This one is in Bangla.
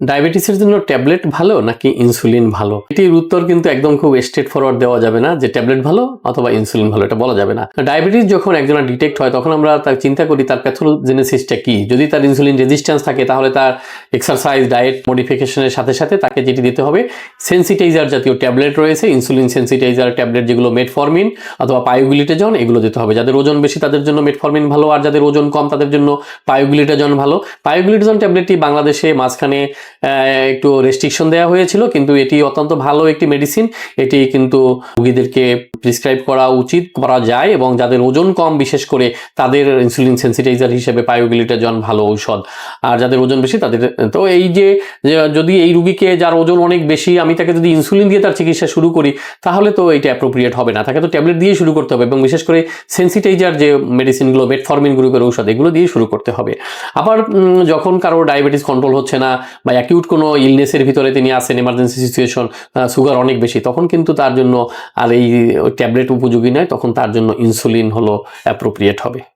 ডায়াবেটিসের জন্য ট্যাবলেট ভালো নাকি ইনসুলিন ভালো? এটির উত্তর কিন্তু একদম খুব স্ট্রেট ফরওয়ার্ড দেওয়া যাবে না যে ট্যাবলেট ভালো অথবা ইনসুলিন ভালো, এটা বলা যাবে না। ডায়াবেটিস যখন একজনের ডিটেক্ট হয়, তখন আমরা তার চিন্তা করি তার প্যাথোজেনেসিসটা কি? যদি তার ইনসুলিন রেজিস্ট্যান্স থাকে, তাহলে তার এক্সারসাইজ ডায়েট মডিফিকেশনের সাথে সাথে তাকে যেটি দিতে হবে সেন্সিটাইজার জাতীয় ট্যাবলেট রয়েছে ইনসুলিন সেন্সিটাইজার ট্যাবলেট যেগুলো মেটফরমিন অথবা পায়োগুলিটেজন এগুলো দিতে হবে। যাদের ওজন বেশি, তাদের জন্য মেটফরমিন ভালো, আর যাদের ওজন কম, তাদের জন্য পায়োগুলিটেজন ভালো। পায়োগুলিটেজন ট্যাবলেটটি বাংলাদেশে মাঝখানে একটু রেস্ট্রিকশন দেওয়া হয়েছিল কিন্তু এটি অত্যন্ত ভালো একটি মেডিসিন এটি কিন্তু রোগীদেরকে প্রিসক্রাইব করা উচিত, করা যায় এবং যাদের ওজন কম, বিশেষ করে তাদের ইনসুলিন সেন্সিটাইজার হিসেবে পায়োগুলিটাজন ভালো ঔষধ। আর যাদের ওজন বেশি, তাদের, তো এই যে যদি এই রুগীকে যার ওজন অনেক বেশি, আমি তাকে যদি ইনসুলিন দিয়ে তার চিকিৎসা শুরু করি, তাহলে তো এটা অ্যাপ্রোপ্রিয়েট হবে না। তাকে তো ট্যাবলেট দিয়ে শুরু করতে হবে এবং বিশেষ করে সেন্সিটাইজার যে মেডিসিনগুলো মেটফরমিন গ্রুপের ঔষধ, এগুলো দিয়ে শুরু করতে হবে। আবার যখন কারও ডায়াবেটিস কন্ট্রোল হচ্ছে না বা অ্যাকিউট কোনো ইলনেসের ভিতরে তিনি আসেন এমার্জেন্সি সিচুয়েশন সুগার অনেক বেশি, তখন কিন্তু তার জন্য আর এই ট্যাবলেট উপযোগী নয় তখন তার জন্য ইনসুলিন হলো অ্যাপ্রোপ্রিয়েট হবে।